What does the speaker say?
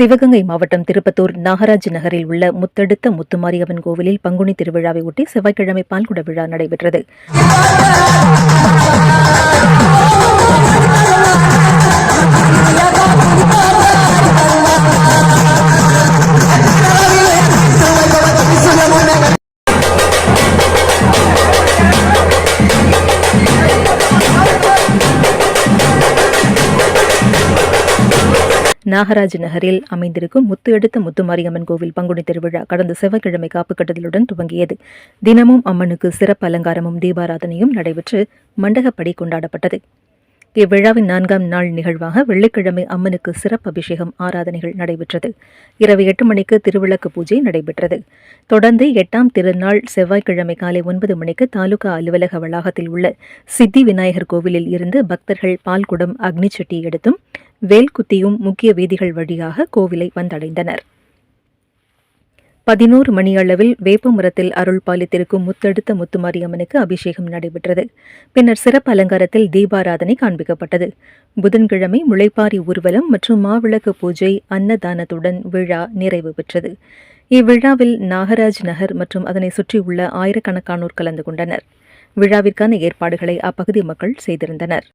சிவகங்கை மாவட்டம் திருப்பத்தூர் நாகராஜ் நகரில் உள்ள முத்தெடுத்த முத்துமாரியம்மன் கோவிலில் பங்குனி திருவிழாவை ஒட்டி செவ்வாய்க்கிழமை பால்குட விழா நடைபெற்றது. நாகராஜ் நகரில் அமைந்திருக்கும் முத்து எடுத்த முத்துமாரியம்மன் கோவில் பங்குனி திருவிழா கடந்த செவ்வாய்க்கிழமை காப்பு கட்டுதலுடன் துவங்கியது. தினமும் அம்மனுக்கு சிறப்பு அலங்காரமும் தீபாராதனையும் நடைபெற்று மண்டகப்படி கொண்டாடப்பட்டது. இவ்விழாவின் நான்காம் நாள் நிகழ்வாக வெள்ளிக்கிழமை அம்மனுக்கு சிறப்பு அபிஷேகம் ஆராதனைகள் நடைபெற்றது. இரவு எட்டு மணிக்கு திருவிளக்கு பூஜை நடைபெற்றது. தொடர்ந்து எட்டாம் திருநாள் செவ்வாய்க்கிழமை காலை ஒன்பது மணிக்கு தாலுகா அலுவலக வளாகத்தில் உள்ள சித்தி விநாயகர் கோவிலில் இருந்து பக்தர்கள் பால்குடம் அக்னிச்சட்டி எடுத்தும் வேல்குத்தியும் முக்கிய வீதிகள் வழியாக கோவிலை வந்தடைந்தனர். பதினோரு மணியளவில் வேப்பமரத்தில் அருள் பாலித்திருக்கும் முத்தெடுத்த முத்துமாரியம்மனுக்கு அபிஷேகம் நடைபெற்றது. பின்னர் சிறப்பு அலங்காரத்தில் தீபாராதனை காண்பிக்கப்பட்டது. புதன்கிழமை முளைப்பாரி ஊர்வலம் மற்றும் மாவிளக்கு பூஜை அன்னதானத்துடன் விழா நிறைவு பெற்றது. இவ்விழாவில் நாகராஜ் நகர் மற்றும் அதனை சுற்றியுள்ள ஆயிரக்கணக்கானோர் கலந்து கொண்டனர். விழாவிற்கான ஏற்பாடுகளை அப்பகுதி மக்கள் செய்திருந்தனர்.